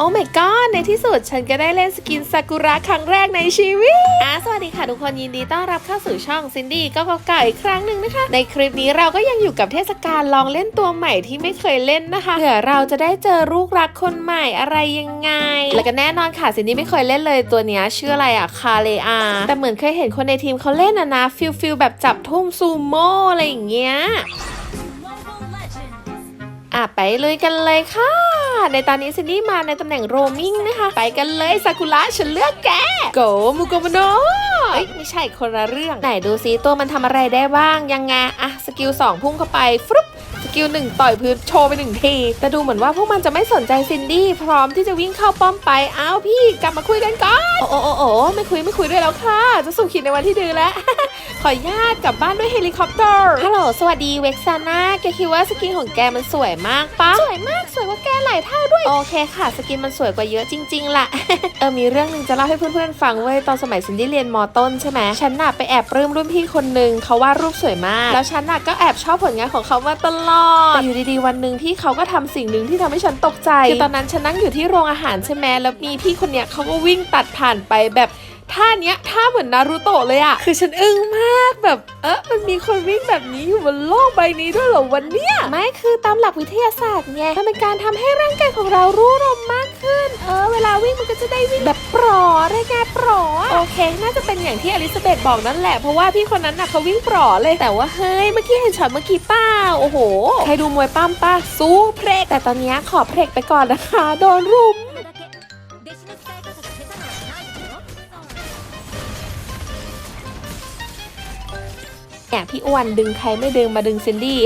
โอ้ my god ในที่สุดฉันก็ได้เล่นสกินซากุระครั้งแรกในชีวิตอะสวัสดีค่ะทุกคนยินดีต้อนรับเข้าสู่ช่องซินดี้ก็เก่าอีกครั้งหนึ่งนะคะ ในคลิปนี้เราก็ยังอยู่กับเทศกาลลองเล่นตัวใหม่ที่ไม่เคยเล่นนะคะเผื่อเราจะได้เจอลูกรักคนใหม่อะไรยังไง แล้วก็แน่นอนค่ะซินดี้ไม่เคยเล่นเลยตัวเนี้ยชื่ออะไรอะคาเลอาแต่เหมือนเคยเห็นคนในทีมเขาเล่นอะนะฟิลฟิลแบบจับทุ่มซูโม่อะไรอย่างเงี้ย อะไปเลยกันเลยค่ะ ในตอนนี้ซินดี้มาในตำแหน่งโรมิงนะคะ ไปกันเลยซากุระฉันเลือกแกโกมุโกโมโนะเอ้ยไม่ใช่คนละเรื่อง ไหนดูซิตัวมันทำอะไรได้บ้างยังไงอะสกิล 2 พุ่งเข้าไปฟรุป สกิลหนึ่งต่อยพื้นโชว์ไปหนึ่งทีแต่ดูเหมือนว่าพวกมันจะไม่สนใจซินดี้พร้อมที่จะวิ่งเข้าป้อมไปอ้าวพี่กลับมาคุยกันก่อนโอ้โอ้โอ้โอ้ไม่คุยไม่คุยด้วยแล้วค่ะ จะสู่ขิดในวันที่ดื้อแล้ว ขออนุญาตกลับบ้านด้วยเฮลิคอปเตอร์ฮัลโหลสวัสดีเว็กซาน่าแกคิดว่าสกินของแกมันสวยมากปะสวยมากส ว่าแกหลายเท่าด้วย โอเคค่ะ สกินมันสวยกว่าเยอะจริงๆล่ะเออมีเรื่องหนึ่งจะเล่าให้เพื่อนๆฟังเว้ยตอนสมัยซินดี้เรียนมอต้นใช่ไหมฉันน่ะไปแอบปลื้มรุ่นพี่คนหนึ่งเขาวาดรูปสวยมาก แล้วฉันน่ะก็แอบชอบผลงานของเขามาตลอดแต่อยู่ดีๆวันหนึ่งพี่เขาก็ทำสิ่งหนึ่งที่ทำให้ฉันตกใจคือตอนนั้นฉันนั่งอยู่ที่โรงอาหารใช่ไหมแล้วมีพี่คนเนี้ยเขาก็วิ่งตัดผ่านไปแบบ ท่าเนี้ยท่าเหมือนนารูโตะเลยอะคือฉันอึ้งมากแบบ เออมันมีคนวิ่งแบบนี้อยู่บนโลกใบนี้ด้วยเหรอวันเนี้ยไม่คือตามหลักวิทยาศาสตร์ไงมันเป็นการทำให้ร่างกายของเรารู้ลมมากขึ้น เออ เวลาวิ่งมันก็จะได้วิ่งแบบปลออะไรไงปลอโอเค น่าจะเป็นอย่างที่อลิซาเบธบอกนั่นแหละเพราะว่าพี่คนนั้นน่ะเขาวิ่งปลอเลยแต่ว่าเฮ้ยเมื่อกี้เห็นช็อตเมื่อกี้เป้าโอ้โหใครดูมวยปั้มป้าสู้เพลกแต่ตอนเนี้ยขอเพลกไปก่อนนะคะ โดนรุม เนี่ยพี่อ้วนดึงใครไม่ดึงมาดึงซินดี้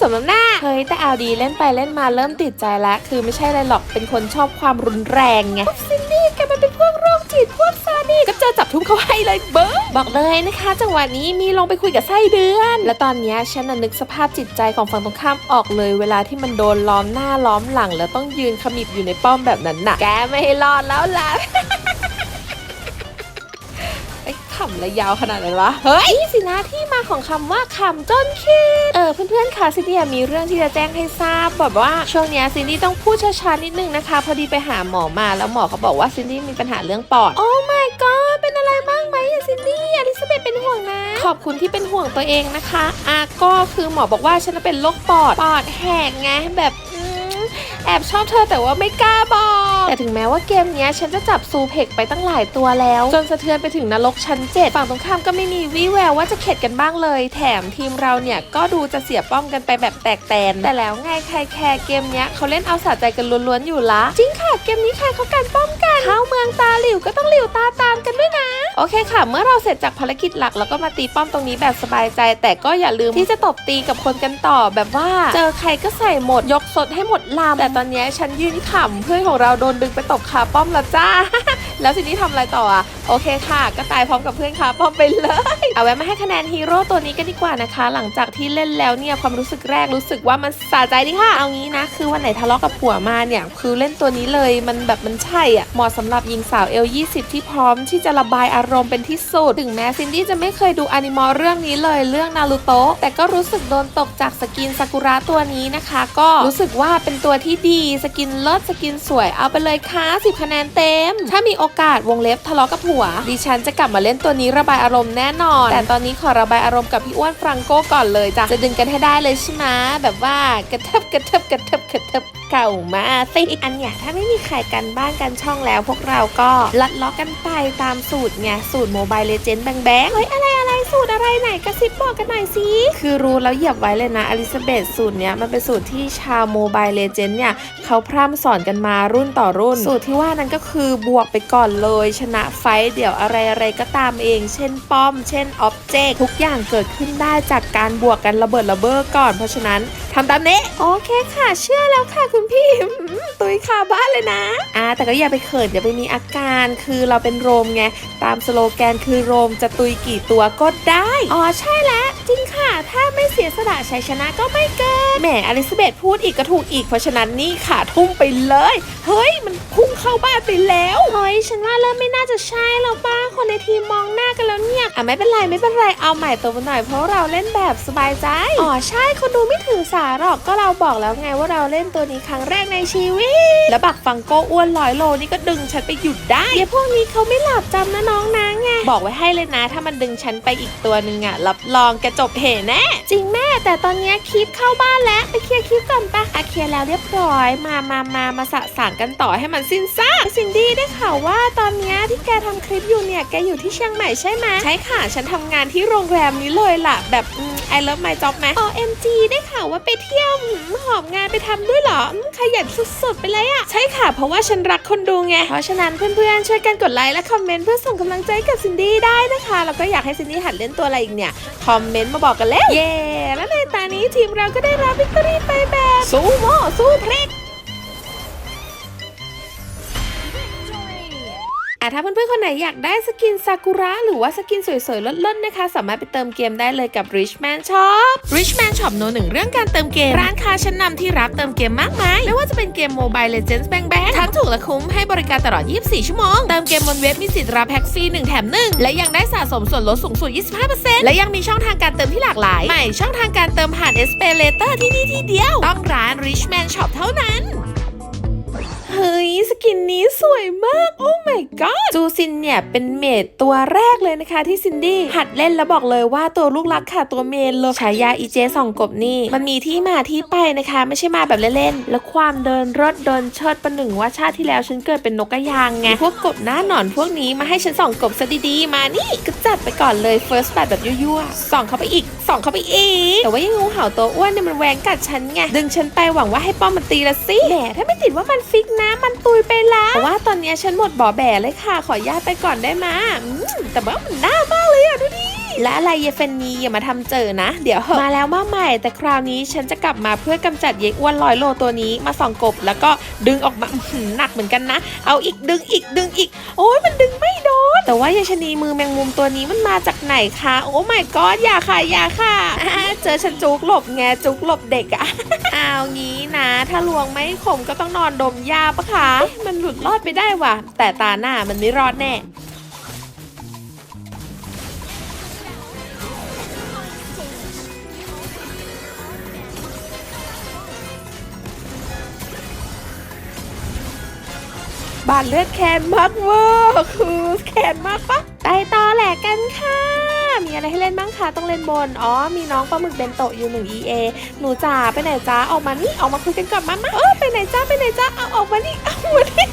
สมน้ำหน้า เฮ้ย แต่เอาดีเล่นไปเล่นมาเริ่มติดใจแล้วคือไม่ใช่อะไรหรอกเป็นคนชอบความรุนแรงไงซินดี้แกมันเป็นพวกโรคจิตพวกซาดิสก็เจอจับทุ่มเขาให้เลยเบิ้งบอกเลยนะคะ จังหวะนี้มีลงไปคุยกับไส้เดือน และตอนนี้ฉันน่ะนึกสภาพจิตใจของฝั่งตรงข้ามออกเลย เวลาที่มันโดนล้อมหน้าล้อมหลัง แล้วต้องยืนขมิบอยู่ในป้อมแบบนั้นน่ะ แกไม่ให้รอดแล้วล่ะ ขำระยาวขนาดไหนวะ เฮ้ย นี่สินะที่มาของคำว่าขำจนคิด เออเพื่อนๆค่ะซินดี้มีเรื่องที่จะแจ้งให้ทราบแบบว่าช่วงเนี้ยซินดี้ต้องพูดช้าๆนิดนึงนะคะ พอดีไปหาหมอมาแล้วหมอเขาบอกว่าซินดี้มีปัญหาเรื่องปอด โอ้ my god เป็นอะไรบ้างไหมอะซินดี้อลิซาเบธเป็นห่วงนะ ขอบคุณที่เป็นห่วงตัวเองนะคะอะก็คือหมอบอกว่าฉันเป็นโรคปอดปอดแหกไงแบบอืมแอบชอบเธอแต่ว่าไม่กล้าบอกแต่ถึงแม้ว่าเกมนี้ฉันจะจับซูเพกไปตั้งหลายตัวแล้ว จนสะเทือนไปถึงนรกชั้นเจ็ดฝั่งตรงข้ามก็ไม่มีวี่แววว่าจะเข็ดกันบ้างเลย แถมทีมเราเนี่ยก็ดูจะเสียป้อมกันไปแบบแตกแตน แต่แล้วไงใครแคร์เกมนี้เขาเล่นเอาสะใจกันล้วนๆอยู่ละจริงค่ะเกมนี้ใครเขากันป้อมกันเข้าเมืองตาหลิวก็ต้องหลิวตาตามกันด้วยนะโอเคค่ะ เมื่อเราเสร็จจากภารกิจหลักแล้วก็มาตีป้อมตรงนี้แบบสบายใจ แต่ก็อย่าลืมที่จะตบตีกับคนกันต่อแบบว่า เจอใครก็ใส่หมดยกสดให้หมดลำแต่ตอนนี้ฉันยืนขำเพื่อนของเราโดนดึงไปตบขาป้อมแล้วจ้า แล้วทีนี้ทำอะไรต่ออะโอเคค่ะ ก็ตายพร้อมกับเพื่อนขาป้อมไปเลย เอาไว้มาให้คะแนนฮีโร่ตัวนี้กันดีกว่านะคะ หลังจากที่เล่นแล้วเนี่ยความรู้สึกแรกรู้สึกว่ามันสะใจดีค่ะ เอางี้นะ คือวันไหนทะเลาะกับผัวมาเนี่ยคือเล่นตัวนี้เลยมันแบบมันใช่อะเหมาะสำหรับหญิงสาวเอล20ที่พร้อมที่จะระบายอารมณ์เป็นที่สุดถึงแม้ซินดี้จะไม่เคยดูอนิมอลเรื่องนี้เลยเรื่องนารูโตะแต่ก็รู้สึกโดนตกจากสกินซากุระตัวนี้นะคะ ก็รู้สึกว่าเป็นตัวที่ดีสกินเลิศสกินสวยเอาไปเลยค่ะ10คะแนนเต็ม ถ้ามีโอกาสวงเล็บทะเลาะกับผัว ดิฉันจะกลับมาเล่นตัวนี้ระบายอารมณ์แน่นอน แต่ตอนนี้ขอระบายอารมณ์กับพี่อ้วนฟรังโก้ก่อนเลยจ้ะจะดึงกันให้ได้เลยใช่ไหมแบบว่ากระเทิบกระเทิบกระเทิบกระเทิบเก่ามาสิอันเนี่ยถ้าไม่มีใครกันบ้านกันช่องแล้ว พวกเราก็ลัดล้อกันไปตามสูตรไงสูตรโมบายเลเจนด์แบงแบงเฮ้ยอะไร สูตรอะไรไหนกระซิบบอกกันหน่อยสิคือรู้แล้วเหยียบไว้เลยนะอลิซาเบธสูตรเนี้ยมันเป็นสูตรที่ชาวโมบายเลเจนด์เนี่ยเขาพร่ำสอนกันมารุ่นต่อรุ่น สูตรที่ว่านั้นก็คือบวกไปก่อนเลย ชนะไฟต์เดี๋ยวอะไรอะไรก็ตามเอง เช่นป้อม เช่นอ็อบเจกทุกอย่างเกิดขึ้นได้จากการบวกกันระเบิดระเบ้อก่อน เพราะฉะนั้น ทำตามนี้โอเคค่ะ เชื่อแล้วค่ะคุณพี่อืมตุยคาบ้านเลยนะอ่าแต่ก็อย่าไปเขินอย่าไปมีอาการคือเราเป็นโรมไงตามสโลแกนคือโรมจะตุยกี่ตัวก็ได้อ๋อใช่แล้วจริงค่ะ ถ้าไม่เสียสละชัยชนะก็ไม่เกินแหมอลิซาเบธพูดอีกก็ถูกอีกเพราะฉะนั้นนี่ค่ะทุ่มไปเลย เฮ้ย มันพุ่งเข้าบ้านไปแล้วเฮ้ยฉันว่าเริ่มไม่น่าจะใช่แล้วป้าคนในทีมมองหน้ากันแล้วเนี่ยอะไม่เป็นไรไม่เป็นไรเอาใหม่ตัวมาหน่อยเพราะเราเล่นแบบสบายใจอ๋อใช่คนดูไม่ถือสาหรอกก็เราบอกแล้วไงว่าเราเล่นตัวนี้ครั้งแรกในชีวิต แล้วบักฟังโกอ้วนร้อยโลนี่ก็ดึงฉันไปหยุดได้เดี๋ยวพวกนี้เขาไม่หลับจำนะน้องนะไงบอกไว้ให้เลยนะ ถ้ามันดึงฉันไปอีกตัวหนึ่งอะรับรองแกจบเหแน่จริงแม่แต่ตอนเนี้ยคลิปเข้าบ้านแล้วไปเคลียร์คลิปก่อนปะอะเคลียร์แล้วเรียบร้อยมามามามาสะสางกันต่อให้มันสิ้นซากซินดี้ได้ข่าวว่าตอนเนี้ยที่แกทำคลิปอยู่เนี่ยแกอยู่ที่เชียงใหม่ใช่ไหมใช่ค่ะฉันทำงานที่โรงแรมนี้เลยล่ะ แบบ ไอเลิฟไมจ็อบไหม OMG ได้ข่าวว่าไปเที่ยวหืมหอบงานไปทำด้วยเหรออืมขยันสุดๆไปเลยอะใช่ค่ะ เพราะว่าฉันรักคนดูไง เพราะฉะนั้นเพื่อนๆ ช่วยกันกดไลค์และคอมเมนต์เพื่อส่งกำลังใจให้กับซินดี้ได้นะคะ แล้วก็อยากให้ซินดี้หัดเล่นตัวอะไรอีกเนี่ย คอมเมนต์มาบอกกันแล้ว เย้ และในตานี้ทีมเราก็ได้รับวิกตอรี่ไปแบบสู้โม่สู้เพลก อะถ้าเพื่อนๆคนไหนอยากได้สกินซากุระหรือว่าสกินสวยๆเลิศๆนะคะ สามารถไปเติมเกมได้เลยกับ Richman Shop Richman Shop โนหนึ่งเรื่องการเติมเกม ร้านค้าชั้นนำที่รับเติมเกมมากมายไม่ว่าจะเป็นเกม Mobile Legends Bang Bang ทั้งถูกและคุ้มให้บริการตลอด 24 ชั่วโมง เติมเกมบนเว็บมีสิทธิ์รับแพ็กฟรี1แถม1และยังได้สะสมส่วนลดสูงสุด 25%และยังมีช่องทางการเติมที่หลากหลาย ใหม่ช่องทางการเติมผ่าน s p a y Later ที่นี่ที่เดียวต้องร้าน Richman Shop เท่านั้น เฮ้ยสกินนี้สวยมาก โอ้ my god จูซินเนี่ยเป็นเมดตัวแรกเลยนะคะที่ซินดี้หัดเล่นแล้วบอกเลยว่าตัวลูกรักค่ะตัวเมนเลยฉายาอีเจสองกบนี่ มันมีที่มาที่ไปนะคะ ไม่ใช่มาแบบเล่นๆ แล้วความเดินรถเดินเชิดประหนึ่งว่าชาติที่แล้วฉันเกิดเป็นนกกระยางไง พวกกบหน้าหนอนพวกนี้มาให้ฉันส่องกบซะดีๆ มานี่ก็จัดไปก่อนเลย first b a t แบบยั่วๆส่องเข้าไปอีกส่องเข้าไปอีก แต่ว่ายังงูเห่าตัวอ้วนเนี่ยมันแหวงกัดฉันไงดึงฉันไปหวังว่าให้ป้อมมันตีละสิแหมถ้าไม่ติดว่ามันฟิกนะมันตุยไปแล้วแต่ว่าตอนนี้ฉันหมดบ่อแบ่เลยค่ะ ขอญาตไปก่อนได้มาอืมแต่ว่ามันน่ามากเลยอะดูดิ และอะไรเยเฟนนีอย่ามาทำเจอนะ เดี๋ยวเหอะมาแล้วมาใหม่ แต่คราวนี้ฉันจะกลับมาเพื่อกำจัดเยอ้วนร้อยโลตัวนี้มาส่องกบ แล้วก็ดึงออกมาหนักเหมือนกันนะ เอาอีกดึงอีกดึงอีก โอ้ยมันดึงไม่โดน แต่ว่ายายชนีมือแมงมุมตัวนี้มันมาจากไหนคะ โอ้ my god อย่าค่ะอย่าค่ะเจอฉันจุกหลบไงจุกหลบเด็กอะเอางี้นะ ถ้าลวงไม่ขมก็ต้องนอนดมยาปะคะเอ๊ะมันหลุดรอดไปได้ว่ะแต่ตาหน้ามันไม่รอดแน่ บาดเลือดแคนมากเวอร์คือแคนมากปะไปต่อแหลกกันค่ะ มีอะไรให้เล่นบ้างคะต้องเล่นบน อ๋อ มีน้องปลาหมึกเบนโตะอยู่หนึ่ง EA หนูจ๋าไปไหนจ้าออกมานี่ออกมาคุยกันก่อนมามาเออไปไหนจ้าไปไหนจ้าเอาออกมานี่เอามานี่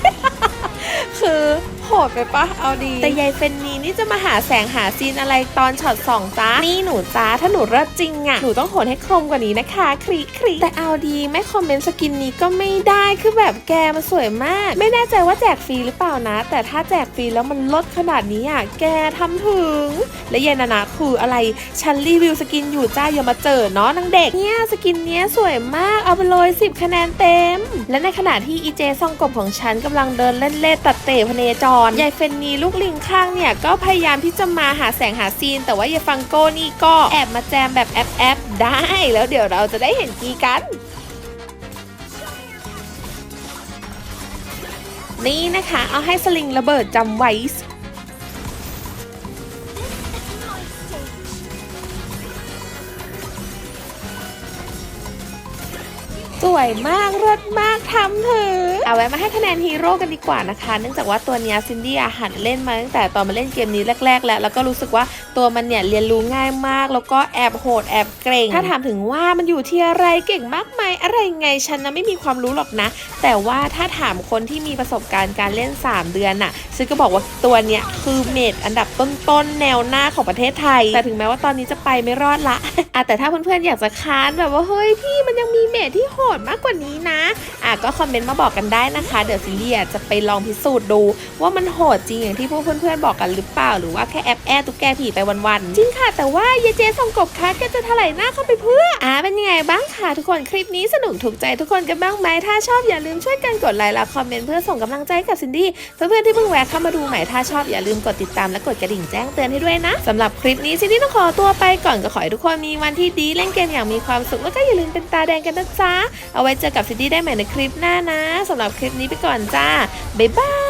คือ หดไปปะเอาดี แต่ยายเฟนนีนี่จะมาหาแสงหาซีนอะไรตอนช็อตสองจ้านี่หนูจ้าถ้าหนูเลิศจริงอะ่ะหนูต้องโหดให้คมกว่านี้นะคะ ครีครีแต่เอาดีไม่คอมเมนต์สกินนี้ก็ไม่ได้คือแบบแกมันสวยมาก ไม่แน่ใจว่าแจกฟรีหรือเปล่านะ แต่ถ้าแจกฟรีแล้วมันลดขนาดนี้อะแกทำถึง และยายนานาคืออะไรฉันรีวิวสกินอยู่จ้าอย่ามาเจอเนาะนางเด็กเนี่ยสกินเนี้ยสวยมากเอาไปเลย10 คะแนนเต็ม และในขณะที่อีเจซองกบของฉันกำลังเดินเล่นเล่ตัดเตะพเนจรยายเฟนนีลูกลิงข้างเนี่ยก็พยายามที่จะมาหาแสงหาซีน แต่ว่ายายฟังโก้นี่ก็แอบมาแจมแบบแอบแอบๆได้แล้วเดี๋ยวเราจะได้เห็นกีกันนี่นะคะ เอาให้สลิงระเบิดจำไว้ส วยมากเลิศมากทำเถอะเอาไว้มาให้คะแนนฮีโร่กันดีกว่านะคะ เนื่องจากว่าตัวเนี้ยซินดี้หัดเล่นมาตั้งแต่ตอนมาเล่นเกมนี้แรก ๆ แล้ว แล้วก็รู้สึกว่าตัวมันเนี่ยเรียนรู้ง่ายมาก แล้วก็แอบโหดแอบเกรง ถ้าถามถึงว่ามันอยู่ที่อะไรเก่งมากไหมอะไรไงฉันนะไม่มีความรู้หรอกนะ แต่ว่าถ้าถามคนที่มีประสบการณ์การเล่น 3 เดือนน่ะซึ่งก็บอกว่าตัวเนี้ยคือเมดอันดับต้นๆแนวหน้าของประเทศไทย แต่ถึงแม้ว่าตอนนี้จะไปไม่รอดละอะแต่ถ้าเพื่อนๆอยากจะค้านแบบว่าเฮ้ยพี่มันยังมีเมดที่โหดอนมากกว่านี้นะ อะก็คอมเมนต์มาบอกกันได้นะคะ เดี๋ยวซินดี้อ่จะไปลองพิสูจน์ดู ว่ามันโหดจริงอย่างที่พวกเพื่อนๆบอกกันหรือเปล่า หรือว่าแค่แอบแอตุ๊กแกผีไปวันๆ จริงค่ะ แต่ว่ายายเจส่งกบคัดก็จะถลายหน้าเข้าไปเพื่อ อะเป็นยังไงบ้าง คะทุกคนคลิปนี้สนุกถูกใจทุกคนกันบ้างไหมถ้าชอบอย่าลืมช่วยกันกดไลค์และคอมเมนต์เพื่อส่งกำลังใจกับซินดี้เพื่อนๆที่เพิ่งแวะเข้ามาดูใหม่ถ้าชอบอย่าลืมกดติดตามและกดกระดิ่งแจ้งเตือนให้ด้วยนะสำหรับคลิปนี้ซินดี้ต้องขอตัวไปก่อนก็ขอให้ทุกคนมีวันที่ดีเล่นเกมอย่างมีความสุขแล้วก็อย่าลืมเป็นตาแดงกันนะจ๊ะเอาไว้เจอกับซินดี้ได้ใหม่ในคลิปหน้านะสำหรับคลิปนี้ไปก่อนจ้าบ๊ายบาย